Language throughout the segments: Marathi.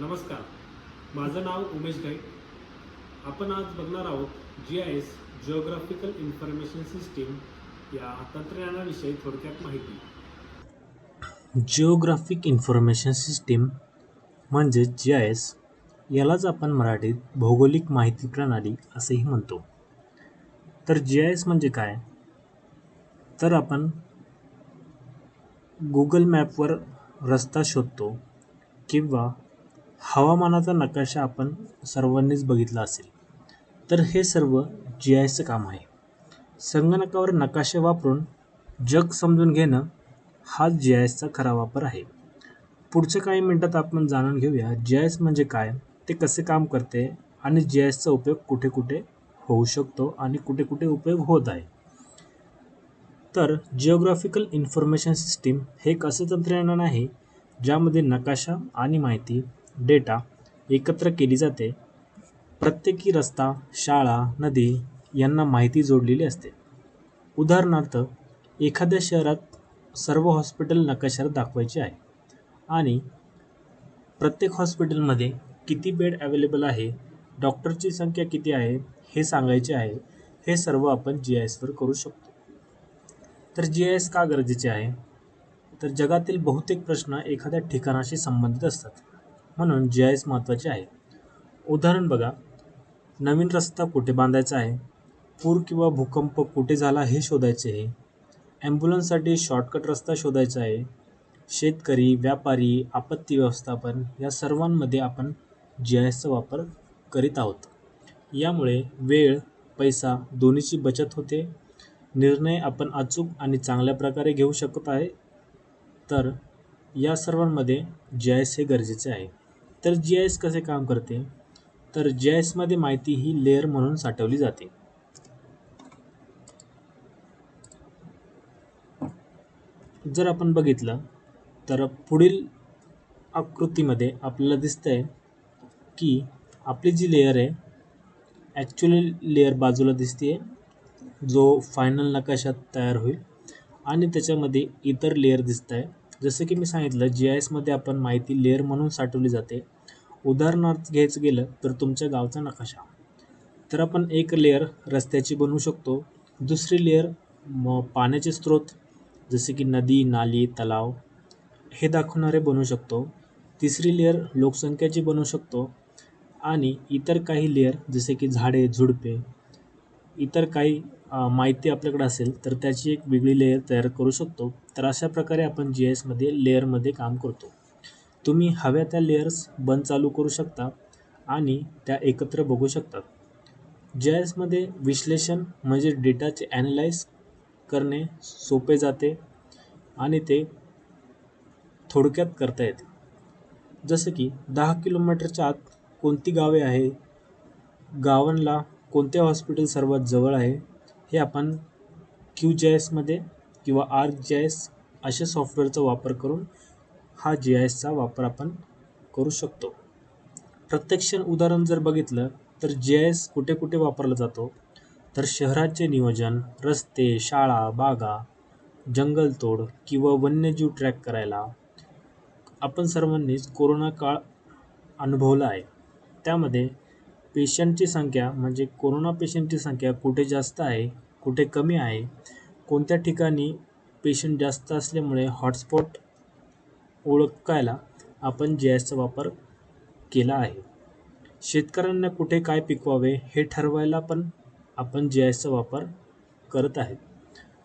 नमस्कार. माझं नाव उमेश गाईड. आपण आज बघणार आहोत G I S geographical information system या तंत्रज्ञानाविषयी थोडक्यात माहिती. जिओग्राफिक इन्फॉर्मेशन सिस्टीम म्हणजे जी आय एस यालाच आपण मराठीत भौगोलिक माहिती प्रणाली असेही म्हणतो. तर जी आय एस म्हणजे काय? तर आपण गुगल मॅपवर रस्ता शोधतो किंवा हवामानाचा नकाशा आपण सर्वांनीच बघितला असेल. तर हे सर्व जी आयचं काम आहे. संगणकावर नकाशे वापरून जग समजून घेणं हा जी आयचा खरा वापर आहे. पुढच्या काही मिनटात आपण जाणून घेऊया जी आय एस म्हणजे काय ते कसे काम करते आणि जी आय एसचा उपयोग कुठे कुठे होऊ शकतो आणि कुठे कुठे उपयोग होत आहे. तर जिओग्राफिकल इन्फॉर्मेशन सिस्टीम हे एक असं तंत्रज्ञान आहे ज्यामध्ये नकाशा आणि माहिती डेटा एकत्र केली जाते. प्रत्येकी रस्ता शाळा नदी यांना माहिती जोडलेली असते. उदाहरणार्थ एखाद्या शहरात सर्व हॉस्पिटल नकाशात दाखवायचे आहे आणि प्रत्येक हॉस्पिटलमध्ये किती बेड अवेलेबल आहे डॉक्टरची संख्या किती आहे हे सांगायचे आहे हे सर्व आपण जी आय एसवर करू शकतो. तर जी आय एस का गरजेचे आहे? तर जगातील बहुतेक प्रश्न एखाद्या ठिकाणाशी संबंधित असतात. म्हणून जी आय एस महत्त्वाचे आहे. उदाहरण बघा. नवीन रस्ता कुठे बांधायचा आहे? पूर किंवा भूकंप कुठे झाला हे शोधायचे आहे. ॲम्ब्युलन्ससाठी शॉर्टकट रस्ता शोधायचा आहे. शेतकरी व्यापारी आपत्ती व्यवस्थापन या सर्वांमध्ये आपण जी आय एसचा वापर करीत आहोत. यामुळे वेळ पैसा दोन्हीची बचत होते. निर्णय आपण अचूक आणि चांगल्या प्रकारे घेऊ शकत आहे. तर या सर्वांमध्ये जी आय एस हे गरजेचे आहे. तर जी आय एस कसे काम करते? तर जी आय एसमध्ये माहिती ही लेअर म्हणून साठवली जाते. जर आपण बघितलं तर पुढील आकृतीमध्ये आपल्याला दिसतं आहे की आपली जी लेअर आहे ॲक्च्युअली लेअर बाजूला दिसते आहे जो फायनल नकाशात तयार होईल आणि त्याच्यामध्ये इतर लेअर दिसत आहे जसं की मी सांगितलं जी आय एसमध्ये आपण माहिती लेअर म्हणून साठवली जाते. उदाहरणार्थ घ्यायचं गेलं तर तुमच्या गावचा नकाशा. तर आपण एक लेअर रस्त्याची बनवू शकतो. दुसरी लेअर म पाण्याचे स्रोत जसे की नदी नाली तलाव हे दाखवणारे बनवू शकतो. तिसरी लेअर लोकसंख्याची बनवू शकतो. आणि इतर काही लेअर जसे की झाडे झुडपे इतर काही माहिती आपल्याकडे असेल तर त्याची एक वेगळी लेअर तयार करू शकतो. तर अशा प्रकारे आपण जी एसमध्ये लेअरमध्ये काम करतो. तुम्ही हव्या त्या लेअर्स बंद चालू करू शकता आणि त्या एकत्र बघू शकतात जी एसमध्ये विश्लेषण म्हणजे डेटाचे ॲनालाइज करणे सोपे जाते आणि ते थोडक्यात करता येते. जसं की दहा किलोमीटरच्या आत कोणती गावे आहे? गावांना कोणते हॉस्पिटल सर्वात जवळ आहे? हे आपण क्यू जे एसमध्ये किंवा आर जे एस अशा सॉफ्टवेअरचा वापर करून हा जे एसचा वापर आपण करू शकतो. प्रत्यक्ष उदाहरण जर बघितलं तर जे एस कुठे कुठे वापरला जातो? तर शहराचे नियोजन रस्ते शाळा बागा जंगलतोड किंवा वन्यजीव ट्रॅक करायला आपण सर्वांनीच कोरोना काळ अनुभवला आहे. त्यामध्ये पेशंटची संख्या म्हणजे कोरोना पेशंटची संख्या कुठे जास्त आहे कुठे कमी आहे कोणत्या ठिकाणी पेशंट जास्त असल्यामुळे हॉटस्पॉट ओळखायला आपण जी एसचा वापर केला आहे. शेतकऱ्यांना कुठे काय पिकवावे हे ठरवायला पण आपण जी एसचा वापर करत आहेत.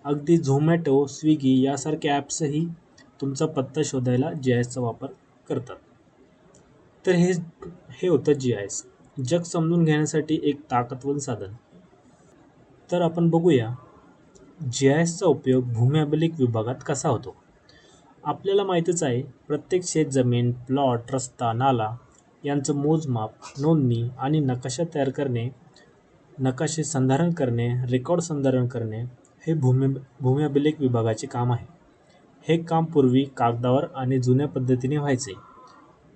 अगदी झोमॅटो स्विगी यासारखे ॲप्सही तुमचा पत्ता शोधायला जी एसचा वापर करतात. तर हे हे होतं जी आय एस. जग समजून घेण्यासाठी एक ताकदवर साधन. तर आपण बघूया जी आय एसचा उपयोग भूमी अभिलेख विभागात कसा होतो? आपल्याला माहीतच आहे प्रत्येक शेतजमीन प्लॉट रस्ता नाला यांचं मोजमाप नोंदणी आणि नकाशा तयार करणे नकाशे संधारण करणे रेकॉर्ड संधारण करणे हे भूमी भूमी अभिलेख विभागाचे काम आहे. हे काम पूर्वी कागदावर आणि जुन्या पद्धतीने व्हायचे.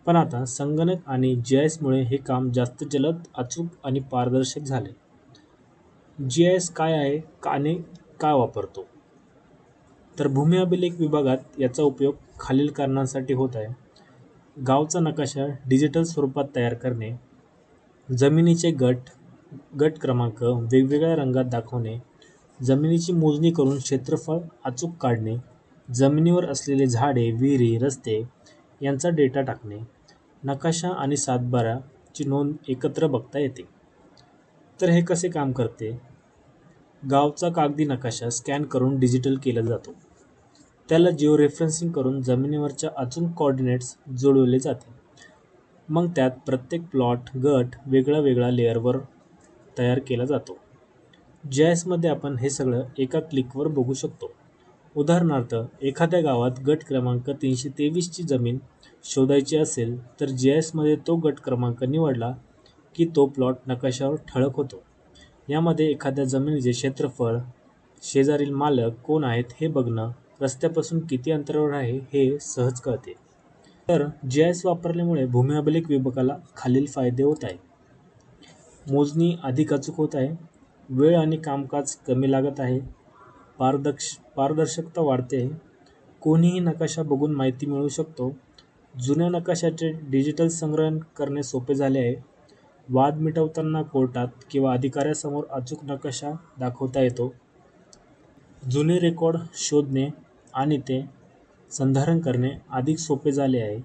पण आता संगणक आणि जी आय एसमुळे हे काम जास्त जलद अचूक आणि पारदर्शक झाले. जी आय एस काय आहे का आणि का वापरतो? तर भूमी अभिलेख विभागात याचा उपयोग खालील कारणांसाठी होत आहे. गावचा नकाशा डिजिटल स्वरूपात तयार करणे जमिनीचे गट गट क्रमांक वेगवेगळ्या रंगात दाखवणे जमिनीची मोजणी करून क्षेत्रफळ अचूक काढणे जमिनीवर असलेले झाडे विहिरी रस्ते यांचा डेटा टाकणे नकाशा आणि सातबाराची नोंद एकत्र बघता येते. तर हे कसे काम करते? गावचा कागदी नकाशा स्कॅन करून डिजिटल केला जातो. त्याला जिओ रेफरन्सिंग करून जमिनीवरच्या अचूक कॉर्डिनेट्स जुळवले जाते. मग त्यात प्रत्येक प्लॉट गट वेगळा वेगळा लेअरवर तयार केला जातो. जी एसमध्ये आपण हे सगळं एका क्लिकवर बघू शकतो. उदाहरणार्थ एखाद्या गावात गट क्रमांक तीनशे तेवीसची जमीन शोधायची असेल तर जी एसमध्ये तो गट क्रमांक निवडला की तो प्लॉट नकाशावर ठळक होतो. यामध्ये एखाद्या जमिनीचे क्षेत्रफळ शेजारील मालक कोण आहेत हे बघणं रस्त्यापासून किती अंतरावर आहे हे सहज कळते. तर जी एस वापरल्यामुळे भूमी अभिलेख विभागाला खालील फायदे होत आहे मोजणी अधिक अचूक होत आहे वेळ आणि कामकाज कमी लागत आहे पारदक्ष पारदर्शकता वाढते कोणीही नकाशा बघून माहिती मिळवू शकतो. जुन्या नकाशाचे डिजिटल संग्रहण करणे सोपे झाले आहे. वाद मिटवताना कोर्टात किंवा अधिकाऱ्यासमोर अचूक नकाशा दाखवता येतो. जुने रेकॉर्ड शोधणे आणि ते संधारण करणे अधिक सोपे झाले आहे.